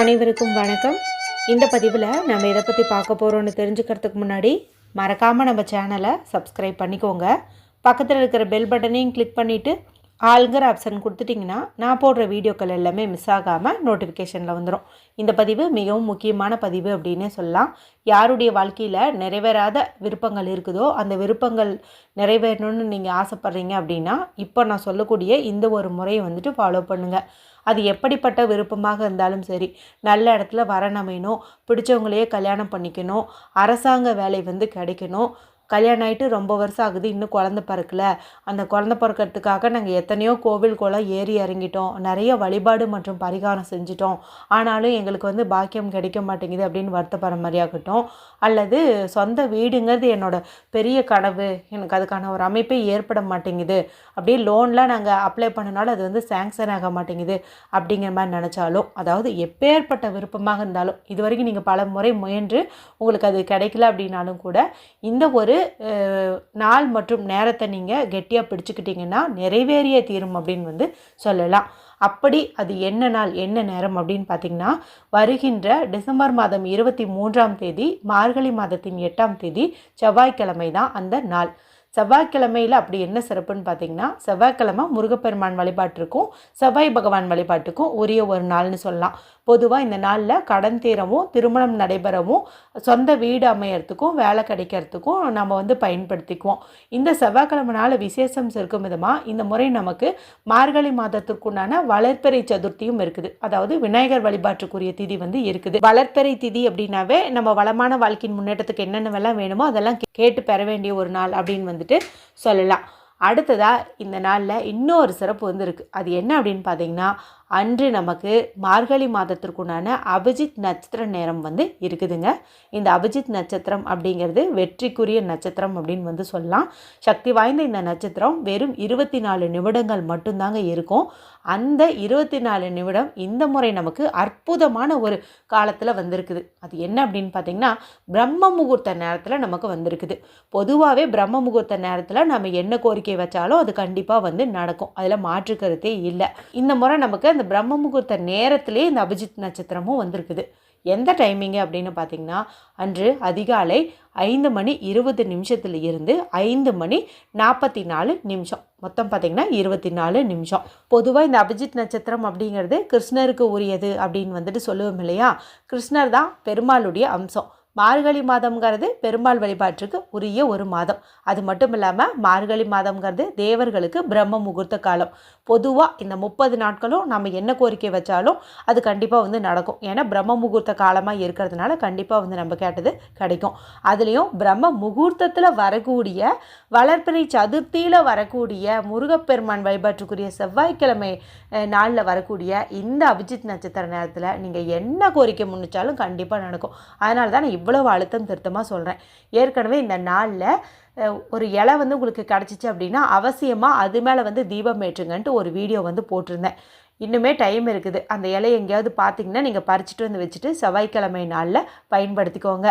அனைவருக்கும் வணக்கம். இந்த பதிவில் நம்ம எதை பற்றி பார்க்க போகிறோம்னு தெரிஞ்சுக்கிறதுக்கு முன்னாடி மறக்காமல் நம்ம சேனலை சப்ஸ்கிரைப் பண்ணிக்கோங்க. பக்கத்தில் இருக்கிற பெல் பட்டனையும் கிளிக் பண்ணிவிட்டு ஆளுங்கிற ஆப்ஷன் கொடுத்துட்டிங்கன்னா நான் போடுற வீடியோக்கள் எல்லாமே மிஸ் ஆகாமல் நோட்டிஃபிகேஷனில் வந்துடும் இந்த பதிவு மிகவும் முக்கியமான பதிவு அப்படின்னே சொல்லலாம். யாருடைய வாழ்க்கையில் நிறைவேறாத விருப்பங்கள் இருக்குதோ அந்த விருப்பங்கள் நிறைவேறணும்னு நீங்கள் ஆசைப்பட்றீங்க அப்படின்னா இப்போ நான் சொல்லக்கூடிய இந்த ஒரு முறையை வந்துட்டு ஃபாலோ பண்ணுங்கள் அது எப்படிப்பட்ட விருப்பமாக இருந்தாலும் சரி நல்ல இடத்துல வரணமையணும் பிடிச்சவங்களையே கல்யாணம் பண்ணிக்கணும் அரசாங்க வேலை வந்து கிடைக்கணும் கல்யாணம் ஆகிட்டு ரொம்ப வருஷம் ஆகுது. இன்னும் குழந்த பிறக்கல. அந்த குழந்த பிறக்கிறதுக்காக நாங்கள் எத்தனையோ கோவில் குளம் ஏறி இறங்கிட்டோம். நிறைய வழிபாடு மற்றும் பரிகாரம் செஞ்சிட்டோம். ஆனாலும் எங்களுக்கு வந்து பாக்கியம் கிடைக்க மாட்டேங்குது அப்படின்னு வருத்தப்படுற மாதிரியாகட்டும் அல்லது சொந்த வீடுங்கிறது என்னோட பெரிய கனவு. எனக்கு அதுக்கான ஒரு அமைப்பே ஏற்பட மாட்டேங்குது. அப்படியே லோன்லாம் நாங்கள் அப்ளை பண்ணனாலும் அது வந்து சேங்ஷன் ஆக மாட்டேங்குது அப்படிங்கிற மாதிரி நினச்சாலும் அதாவது எப்பேற்பட்ட விருப்பமாக இருந்தாலும் இது வரைக்கும் நீங்கள் பல முறை முயன்று உங்களுக்கு அது கிடைக்கல அப்படின்னாலும் கூட இந்த ஒரு நாள் மற்றும் நேரத்தை நீங்கள் கெட்டியாக பிடிச்சிக்கிட்டிங்கன்னா நிறைவேறிய தீரும் அப்படின்னு வந்து சொல்லலாம். அப்படி அது என்ன நாள் என்ன நேரம் அப்படின்னு பார்த்தீங்கன்னா வருகின்ற டிசம்பர் மாதம் இருபத்தி மூன்றாம் தேதி மார்கழி மாதத்தின் எட்டாம் தேதி செவ்வாய்க்கிழமை தான் அந்த நாள். செவ்வாய்க்கிழமையில் அப்படி என்ன சிறப்புன்னு பார்த்தீங்கன்னா செவ்வாய்க்கிழமை முருகப்பெருமான் வழிபாட்டிற்கும் செவ்வாய் பகவான் வழிபாட்டுக்கும் உரிய ஒரு நாள்னு சொல்லலாம். பொதுவாக இந்த நாளில் கடன் தீரவும் திருமணம் நடைபெறவும் சொந்த வீடு அமையறதுக்கும் வேலை கிடைக்கிறதுக்கும் நம்ம வந்து பயன்படுத்திக்குவோம். இந்த செவ்வாய்க்கிழமை நாள் விசேஷம் இருக்கும் விதமாக இந்த முறை நமக்கு மார்கழி மாதத்திற்குண்டான வளர்ப்பறை சதுர்த்தியும் இருக்குது. அதாவது விநாயகர் வழிபாட்டுக்குரிய திதி வந்து இருக்குது. வளர்ப்பறை திதி அப்படின்னாவே நம்ம வளமான வாழ்க்கையின் முன்னேற்றத்துக்கு என்னென்னவெல்லாம் வேணுமோ அதெல்லாம் கேட்டு பெற வேண்டிய ஒரு நாள் அப்படின்னு வந்து வந்துட்டு சொல்லலாம். அடுத்ததாக இந்த நாளில் இன்னொரு சிறப்பு வந்து இருக்குது அது என்ன அப்படின்னு பார்த்தீங்கன்னா அன்று நமக்கு மார்கழி மாதத்திற்குண்டான அபிஜித் நட்சத்திர நேரம் வந்து இருக்குதுங்க. இந்த அபிஜித் நட்சத்திரம் அப்படிங்கிறது வெற்றிக்குரிய நட்சத்திரம் அப்படின்னு வந்து சொல்லலாம். சக்தி வாய்ந்த இந்த நட்சத்திரம் வெறும் இருபத்தி நாலு நிமிடங்கள் மட்டும்தாங்க இருக்கும். அந்த இருபத்தி நாலு நிமிடம் இந்த முறை நமக்கு அற்புதமான ஒரு காலத்தில் வந்திருக்குது. அது என்ன அப்படின்னு பார்த்தீங்கன்னா பிரம்ம முகூர்த்த நேரத்தில் நமக்கு வந்திருக்குது. பொதுவாகவே பிரம்ம முகூர்த்த நேரத்தில் நம்ம என்ன கோரிக்கை வச்சாலும் அது கண்டிப்பாக வந்து நடக்கும். அதில் மாற்று கருத்தே இல்லை. இந்த முறை நமக்கு அந்த பிரம்ம முகூர்த்த நேரத்திலே இந்த அபிஜித் நட்சத்திரமும் வந்திருக்குது. எந்த டைமிங்கு அப்படின்னு பார்த்தீங்கன்னா அன்று அதிகாலை ஐந்து மணி இருபது நிமிஷத்துல இருந்து ஐந்து மணி நாற்பத்தி நாலு நிமிஷம். மொத்தம் பார்த்தீங்கன்னா இருபத்தி நாலு நிமிஷம். பொதுவாக இந்த அபிஜித் நட்சத்திரம் அப்படிங்கிறது கிருஷ்ணருக்கு உரியது அப்படின்னு வந்துட்டு சொல்லுவோம் இல்லையா? கிருஷ்ணர் தான் பெருமாளுடைய அம்சம். மார்கழி மாதம்ங்கிறது பெருமாள் வழிபாட்டுக்கு உரிய ஒரு மாதம். அது மட்டும் இல்லாமல் மார்கழி மாதம்ங்கிறது தேவர்களுக்கு பிரம்ம முகூர்த்த காலம். பொதுவாக இந்த முப்பது நாட்களும் நம்ம என்ன கோரிக்கை வச்சாலும் அது கண்டிப்பாக வந்து நடக்கும். ஏன்னா பிரம்ம முகூர்த்த காலமாக இருக்கிறதுனால கண்டிப்பாக வந்து நம்ம கேட்டது கிடைக்கும். அதுலேயும் பிரம்ம முகூர்த்தத்தில் வரக்கூடிய வளர்ப்பிறை சதுர்த்தியில் வரக்கூடிய முருகப்பெருமான் வழிபாட்டுக்குரிய செவ்வாய்க்கிழமை நாளில் வரக்கூடிய இந்த அபிஜித் நட்சத்திர நேரத்தில் நீங்கள் என்ன கோரிக்கை முன்னிச்சாலும் கண்டிப்பாக நடக்கும். அதனால தான் இவ்வளவு அழுத்தம் திருத்தமாக சொல்கிறேன் ஏற்கனவே இந்த நாளில் ஒரு இலை வந்து உங்களுக்கு கிடச்சிச்சு அப்படின்னா அவசியமாக அது மேலே வந்து தீபம் ஏற்றுங்கன்ட்டு ஒரு வீடியோ வந்து போட்டிருந்தேன். இன்னுமே டைம் இருக்குது. அந்த இலையை எங்கேயாவது பார்த்தீங்கன்னா நீங்கள் பறிச்சுட்டு வந்து வச்சுட்டு செவ்வாய்க்கிழமை நாளில் பயன்படுத்திக்கோங்க.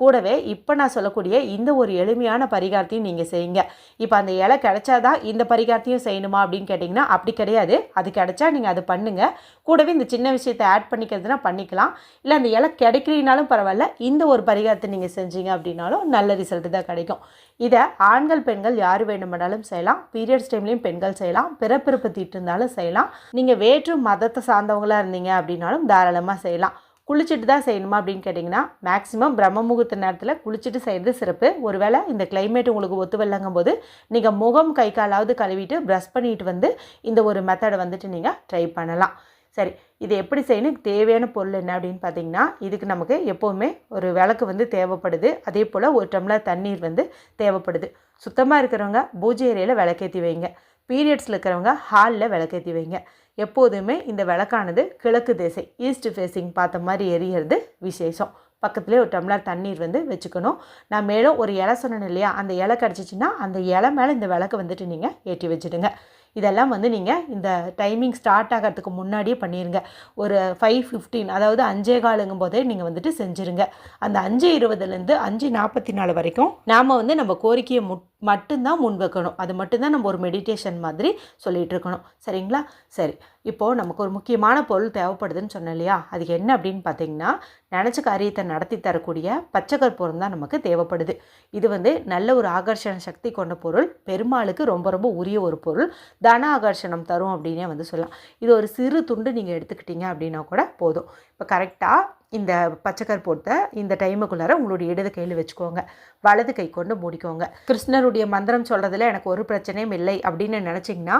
கூடவே இப்போ நான் சொல்லக்கூடிய இந்த ஒரு எளிமையான பரிகாரத்தையும் நீங்கள் செய்யுங்க. இப்போ அந்த இலை கிடைச்சாதான் இந்த பரிகாரத்தையும் செய்யணுமா அப்படின்னு கேட்டிங்கன்னா அப்படி கிடையாது. அது கிடைச்சா நீங்கள் அது பண்ணுங்கள் கூடவே இந்த சின்ன விஷயத்தை ஆட் பண்ணிக்கிறதுனா பண்ணிக்கலாம். இல்லை அந்த இலை கிடைக்கலினாலும் பரவாயில்ல. இந்த ஒரு பரிகாரத்தை நீங்கள் செஞ்சீங்க அப்படின்னாலும் நல்ல ரிசல்ட் தான் கிடைக்கும். இதை ஆண்கள் பெண்கள் யார் வேண்டுமானாலும் செய்யலாம். பீரியட்ஸ் டைம்லேயும் பெண்கள் செய்யலாம். பிறப்பிறப்பு தீட்டு இருந்தாலும் செய்யலாம். நீங்கள் வேற்று மதத்தை சார்ந்தவங்களாக இருந்தீங்க அப்படின்னாலும் தாராளமாக செய்யலாம். குளிச்சுட்டு தான் செய்யணுமா அப்படின்னு கேட்டிங்கன்னா மேக்ஸிமம் பிரம்ம முகூர்த்த நேரத்தில் குளிச்சுட்டு செய்கிறது சிறப்பு. ஒருவேளை இந்த கிளைமேட் உங்களுக்கு ஒத்து வரலங்கும் போது நீங்கள் முகம் கை காலாவது கழுவிட்டு ப்ரஷ் பண்ணிட்டு வந்து இந்த ஒரு மெத்தடை வந்துட்டு நீங்கள் ட்ரை பண்ணலாம். சரி இது எப்படி செய்யணும்? தேவையான பொருள் என்ன அப்படின்னு பார்த்தீங்கன்னா இதுக்கு நமக்கு எப்போவுமே ஒரு விளக்கு வந்து தேவைப்படுது. அதே போல் ஒரு டம்ளர் தண்ணீர் வந்து தேவைப்படுது. சுத்தமாக இருக்கிறவங்க பூஜை ஏரியில் விளக்கேற்றி வைங்க. பீரியட்ஸில் இருக்கிறவங்க ஹாலில் விளக்கேற்றி வைங்க. எப்போதுமே இந்த விளக்கானது கிழக்கு திசை ஈஸ்ட் ஃபேஸிங் பார்த்த மாதிரி எரியறது விசேஷம். பக்கத்துலேயே ஒரு டம்ளர் தண்ணீர் வந்து வச்சுக்கணும். நான் மேலும் ஒரு இலை சொன்னேன் இல்லையா அந்த இலை கிடச்சிச்சின்னா அந்த இலை மேலே இந்த விளக்கு வந்துட்டு நீங்கள் ஏற்றி வச்சுடுங்க. இதெல்லாம் வந்து நீங்கள் இந்த டைமிங் ஸ்டார்ட் ஆகிறதுக்கு முன்னாடியே பண்ணிடுங்க ஒரு ஃபைவ் ஃபிஃப்டீன் அதாவது அஞ்சே காலுங்கும் போதே நீங்கள் வந்துட்டு செஞ்சுருங்க. அந்த அஞ்சு இருபதுலேருந்து அஞ்சு நாற்பத்தி நாலு வரைக்கும் நாம் வந்து நம்ம கோரிக்கையை முட் மட்டும்தான் முன் வைக்கணும். அது மட்டும்தான் நம்ம ஒரு மெடிடேஷன் மாதிரி சொல்லிகிட்டு இருக்கணும் சரிங்களா? சரி. இப்போது நமக்கு ஒரு முக்கியமான பொருள் தேவைப்படுதுன்னு சொன்னேன் இல்லையா? அது என்ன அப்படின்னு பார்த்தீங்கன்னா நினச்ச காரியத்தை நடத்தி தரக்கூடிய பச்சை கற்பூரம் தான் நமக்கு தேவைப்படுது. இது வந்து நல்ல ஒரு ஆகர்ஷண சக்தி கொண்ட பொருள். பெருமாளுக்கு ரொம்ப ரொம்ப உரிய ஒரு பொருள். தன ஆகர்ஷணம் தரும் அப்படின்னே வந்து சொல்லலாம். இது ஒரு சிறு துண்டு நீங்கள் எடுத்துக்கிட்டீங்க அப்படின்னா கூட போதும். இப்போ கரெக்டாக இந்த பச்சைக்கர் போட்ட இந்த டைமுக்குள்ளார உங்களுடைய இடது கையில் வச்சுக்கோங்க. வலது கை கொண்டு மூடிக்கோங்க. கிருஷ்ணருடைய மந்திரம் சொல்கிறதுல எனக்கு ஒரு பிரச்சனையும் இல்லை அப்படின்னு நினச்சிங்கன்னா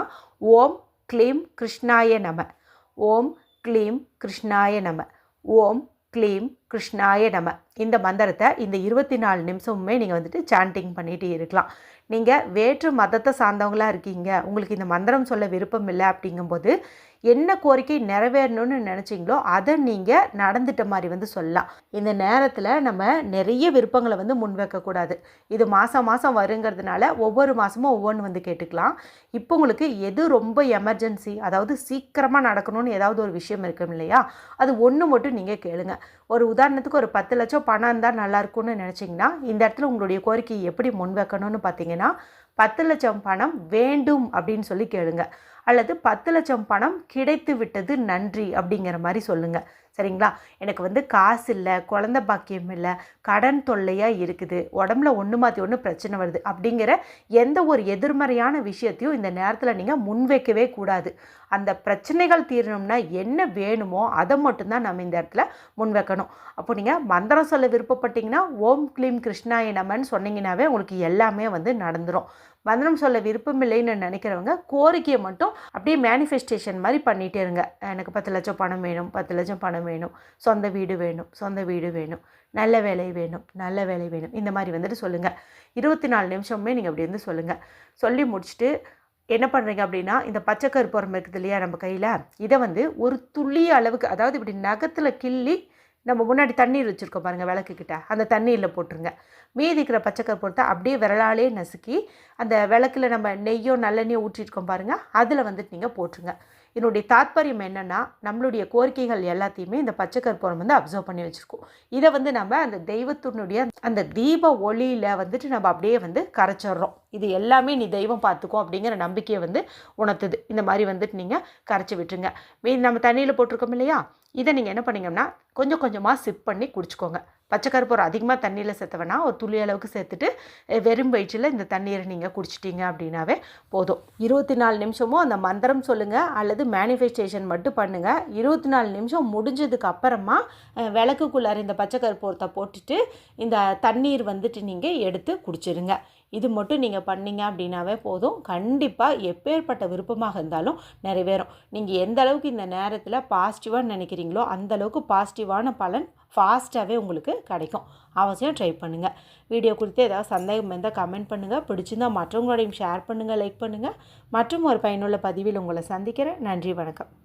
ஓம் க்ளீம் கிருஷ்ணாய நம. ஓம் க்ளீம் கிருஷ்ணாய நம. ஓம் க்ளீம் கிருஷ்ணாய நம. இந்த மந்திரத்தை இந்த இருபத்தி நாலு நிமிஷமுமே நீங்கள் வந்துட்டு சாண்டிங் பண்ணிகிட்டு இருக்கலாம். நீங்கள் வேற்று மதத்தை சார்ந்தவங்களாக இருக்கீங்க. உங்களுக்கு இந்த மந்திரம் சொல்ல விருப்பம் இல்லை அப்படிங்கும்போது என்ன கோரிக்கை நிறைவேறணும்னு நினச்சிங்களோ அதை நீங்கள் நடந்துட்ட மாதிரி வந்து சொல்லலாம். இந்த நேரத்தில் நம்ம நிறைய விருப்பங்களை வந்து முன்வைக்கக்கூடாது இது மாதம் மாதம் வருங்கிறதுனால ஒவ்வொரு மாதமும் ஒவ்வொன்று வந்து கேட்டுக்கலாம். இப்போ உங்களுக்கு எது ரொம்ப எமர்ஜென்சி அதாவது சீக்கிரமாக நடக்கணும்னு ஏதாவது ஒரு விஷயம் இருக்கும் இல்லையா? அது ஒன்று மட்டும் நீங்கள் கேளுங்க. ஒரு உதாரணத்துக்கு ஒரு பத்து லட்சம் பணம் இருந்தால் நல்லாயிருக்கும்னு நினச்சிங்கன்னா இந்த இடத்துல உங்களுடைய கோரிக்கையை எப்படி முன் வைக்கணும்னு பார்த்தீங்கன்னா பத்து லட்சம் பணம் வேண்டும் அப்படின்னு சொல்லி கேளுங்க. அல்லது பத்து லட்சம் பணம் கிடைத்து விட்டது நன்றி அப்படிங்கிற மாதிரி சொல்லுங்கள் சரிங்களா? எனக்கு வந்து காசு இல்லை குழந்த பாக்கியம் இல்லை கடன் தொல்லையாக இருக்குது உடம்புல ஒன்று மாற்றி ஒன்று பிரச்சனை வருது அப்படிங்கிற எந்த ஒரு எதிர்மறையான விஷயத்தையும் இந்த நேரத்தில் நீங்கள் முன்வைக்கவே கூடாது. அந்த பிரச்சனைகள் தீரணும்னா என்ன வேணுமோ அதை மட்டும்தான் நம்ம இந்த இடத்துல முன்வைக்கணும். அப்போ நீங்கள் மந்திரம் சொல்ல விருப்பப்பட்டீங்கன்னா ஓம் க்ளீம் கிருஷ்ணாய நமன்னு சொன்னீங்கன்னாவே உங்களுக்கு எல்லாமே வந்து நடந்துடும் வந்தனம் சொல்ல விருப்பமில்லைன்னு நினைக்கிறவங்க கோரிக்கையை மட்டும் அப்படியே மேனிஃபெஸ்டேஷன் மாதிரி பண்ணிகிட்டே இருங்க. எனக்கு பத்து லட்சம் பணம் வேணும் பத்து லட்சம் பணம் வேணும் சொந்த வீடு வேணும் சொந்த வீடு வேணும் நல்ல வேலை வேணும் நல்ல வேலை வேணும். இந்த மாதிரி வந்துட்டு சொல்லுங்கள் இருபத்தி நாலு நிமிஷமுமே நீங்கள் அப்படி வந்து சொல்லுங்கள் சொல்லி முடிச்சுட்டு என்ன பண்ணுறீங்க அப்படின்னா இந்த பச்சை கருப்புறம் இருக்குது இல்லையா நம்ம கையில் இதை வந்து ஒரு துளி அளவுக்கு அதாவது இப்படி நகத்தில் கிள்ளி நம்ம முன்னாடி தண்ணீர் வச்சுருக்கோம் பாருங்கள் விளக்குக்கிட்ட. அந்த தண்ணீரில் போட்டுருங்க. மீதி இருக்கிற பச்சைக்கரை பொறுத்தா அப்படியே விரலாலே நசுக்கி அந்த விளக்கில் நம்ம நெய்யோ நல்லெண்ணெயோ ஊற்றிருக்கோம் பாருங்கள் அதில் வந்துட்டு நீங்கள் போட்டுருங்க. இதனுடைய தாத்பரியம் என்னென்னா நம்மளுடைய கோரிக்கைகள் எல்லாத்தையுமே இந்த பச்சை கற்பூரம் வந்து அப்சர்வ் பண்ணி வச்சுருக்கோம். இதை வந்து நம்ம அந்த தெய்வத்தினுடைய அந்த தீப ஒளியில் வந்துட்டு நம்ம அப்படியே வந்து கரைச்சிட்றோம். இது எல்லாமே நீ தெய்வம் பார்த்துக்கோ அப்படிங்கிற நம்பிக்கையை வந்து உணர்த்துது. இந்த மாதிரி வந்துட்டு நீங்கள் கரைச்சி விட்டுருங்க. நம்ம தண்ணியில் போட்டிருக்கோம் இல்லையா? இதை நீங்கள் என்ன பண்ணிங்கன்னா கொஞ்சம் கொஞ்சமாக சிப் பண்ணி குடிச்சிக்கோங்க. பச்சை கருப்பூரம் அதிகமாக தண்ணியில் சேர்த்தவனா ஒரு துளி அளவுக்கு சேர்த்துட்டு வெறும் வயிற்றில் இந்த தண்ணீரை நீங்கள் குடிச்சிட்டிங்க அப்படின்னாவே போதும். இருபத்தி நாலு நிமிஷமும் அந்த மந்திரம் சொல்லுங்கள் அல்லது மேனிஃபெஸ்டேஷன் மட்டும் பண்ணுங்கள் இருபத்தி நாலு நிமிஷம் முடிஞ்சதுக்கு அப்புறமா விளக்குக்குள்ளார இந்த பச்சை கருப்பூரத்தை போட்டுட்டு இந்த தண்ணீர் வந்துட்டு நீங்கள் எடுத்து குடிச்சிருங்க. இது மட்டும் நீங்கள் பண்ணீங்க அப்படின்னாவே போதும். கண்டிப்பாக எப்பேற்பட்ட விருப்பமாக இருந்தாலும் நிறைவேறும். நீங்கள் எந்த அளவுக்கு இந்த நேரத்தில் பாசிட்டிவாக நினைக்கிறீங்களோ அந்தளவுக்கு பாசிட்டிவான பலன் ஃபாஸ்ட்டாகவே உங்களுக்கு கிடைக்கும். அவசியம் ட்ரை பண்ணுங்கள் வீடியோ குறித்து ஏதாவது சந்தேகம் இருந்தால் கமெண்ட் பண்ணுங்கள் பிடிச்சிருந்தால் மற்றவங்களோடையும் ஷேர் பண்ணுங்கள் லைக் பண்ணுங்கள் மற்றும் ஒரு பயனுள்ள பதிவில் உங்களை சந்திக்கிறேன். நன்றி வணக்கம்.